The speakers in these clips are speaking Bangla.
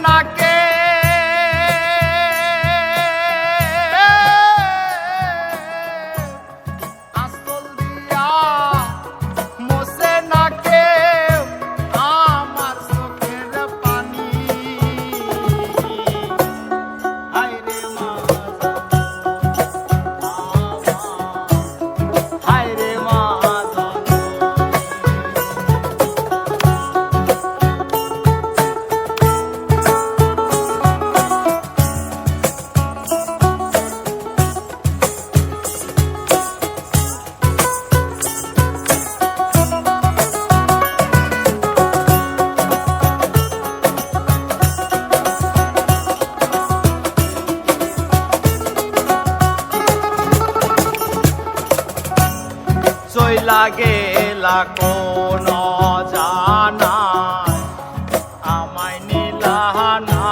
knock গেলা কোন জানা আমায় নীলাহানা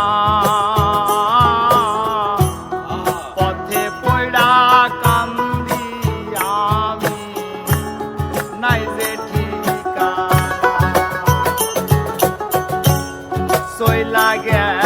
পথে পড়া কান্দি আমি নাই যে গেলা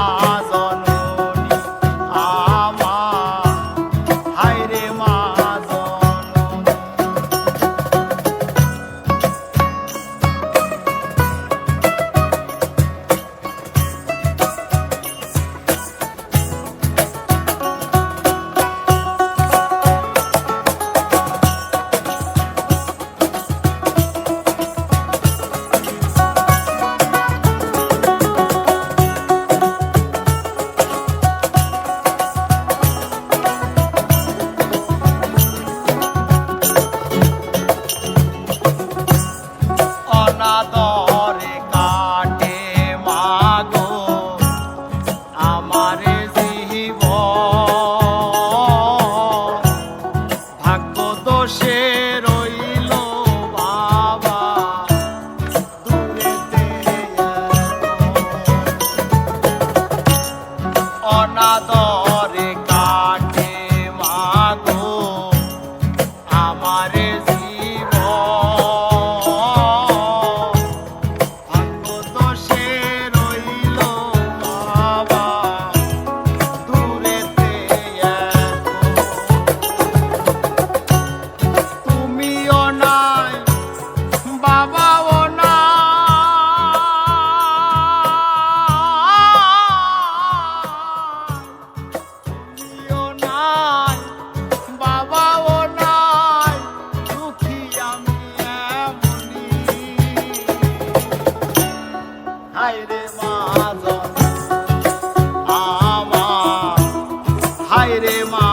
হায় রে মা